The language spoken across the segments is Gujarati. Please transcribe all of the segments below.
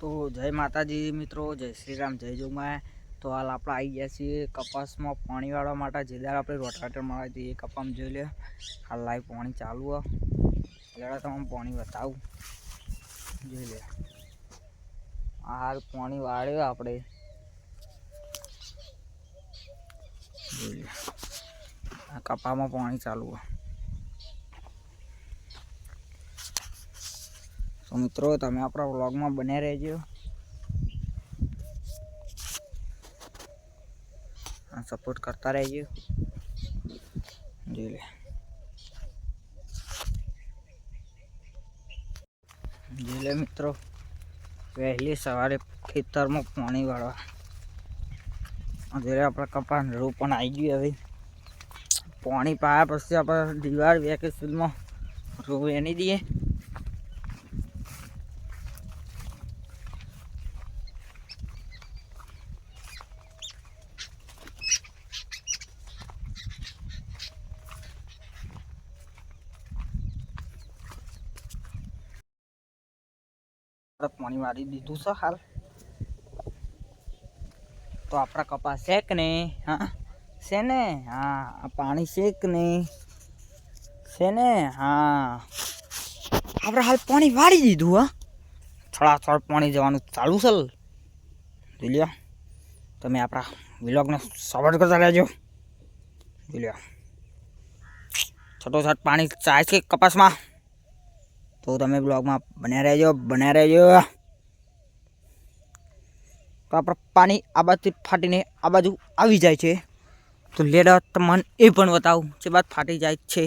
તો જય માતાજી મિત્રો, જય શ્રીરામ જય જોગમાય તો હાલ આપણે આવી ગયા છીએ કપાસમાં પાણી વાળવા માટે. જે દાળ આપણે રોટાટર મળે જઈએ કપામાં જોઈ લે હાલ લાઈ પાણી ચાલુ હે. તમે પાણી બતાવું. જોઈ લે હાલ પાણી વાળ્યો આપણે. જોઈ લે આ કપામાં પાણી ચાલુ હે. તો મિત્રો, તમે આપણા વ્લોગમાં બને રહેજો. સપોર્ટ કરતા રહેજો. જોઈ લે. જોઈ લે મિત્રો, વહેલી સવારે ખેતરમાં પાણી વાળવા. જોઈ આપણે કપાસ પણ આવી ગયું હવે. પાણી પાયા પછી આપણે દિવાળ વેકેશનમાં રૂ એની દઈએ પાણી મારી દીધું છે હાલ. તો આપણા કપાસ શેક ને હા, છે ને? હા પાણી શેક ને છે ને? હા. આપણે હાલ પાણી વાળી દીધું, હા. થોડા પાણી જવાનું ચાલુ છે જોઈ તમે આપણા વિલોગને સપોર્ટ કરતા રહેજો. જોઈ છોટો છોટ પાણી ચાય છે કપાસમાં. તો તમે બ્લોગમાં બન્યા રહેજો બન્યા રહેજો. તો આપણે પાણી આ બાજુ ફાટીને આ બાજુ આવી જાય છે. તો લેડા, તમને એ પણ બતાવું જે બાદ ફાટી જાય છે.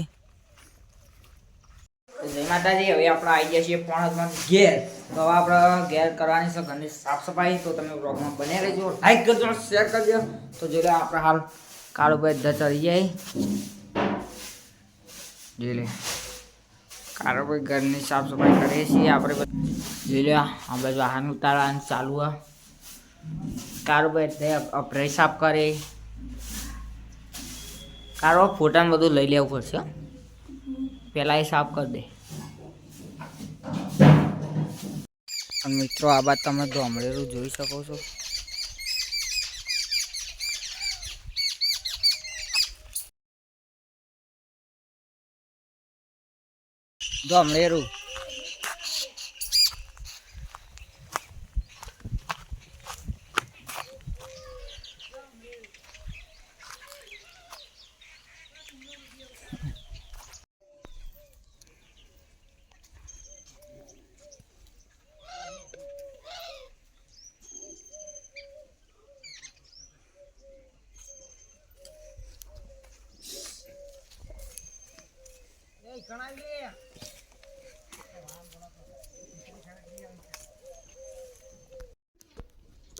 જય માતાજી, હવે આપણે આવી ગયા છીએ પોણા ઘેર. તો હવે આપણે ઘેર કરવાની છે ઘરની સાફ સફાઈ તો તમે બ્લોગમાં બને રહેજો. લાઈક કરજો શેર કરજો. તો જોઈ લે આપણે હાલ કાળુભાઈ ભાઈ જાય. જોઈ લે. કારો ભાઈ ઘરની સાફ સફાઈ કરીએ છીએ. આપણે જોઈ લો આપણે વાહન ઉતારવાનું ચાલુ હે કારો ભાઈ અપરે સાફ કરે. કારો ફોટા બધું લઈ લેવું પડશે પહેલાં એ સાફ કરી દે. મિત્રો, આ બાદ તમે ધોમળેરું જોઈ શકો છો. ધોમળેરું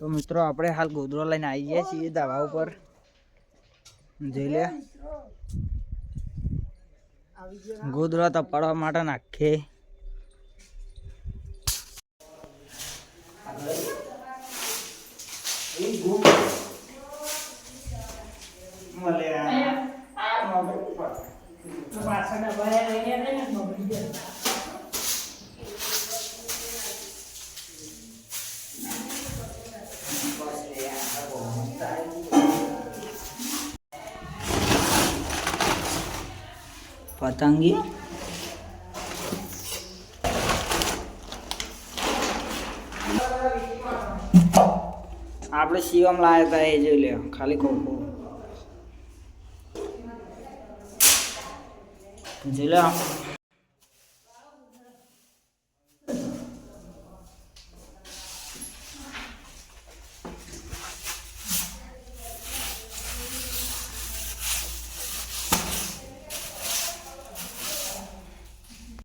તો મિત્રો આપણે હાલ ગોદરો લઈને આવી ગયા છીએ ધાબા ઉપર. જોઈ લે. ગોદરો તપાડવા માટે નાખે. પતંગી. આપણે શિવમ લાવ્યા હતા એ જોઈ લ્યો ખાલી કોકો જોઈ લે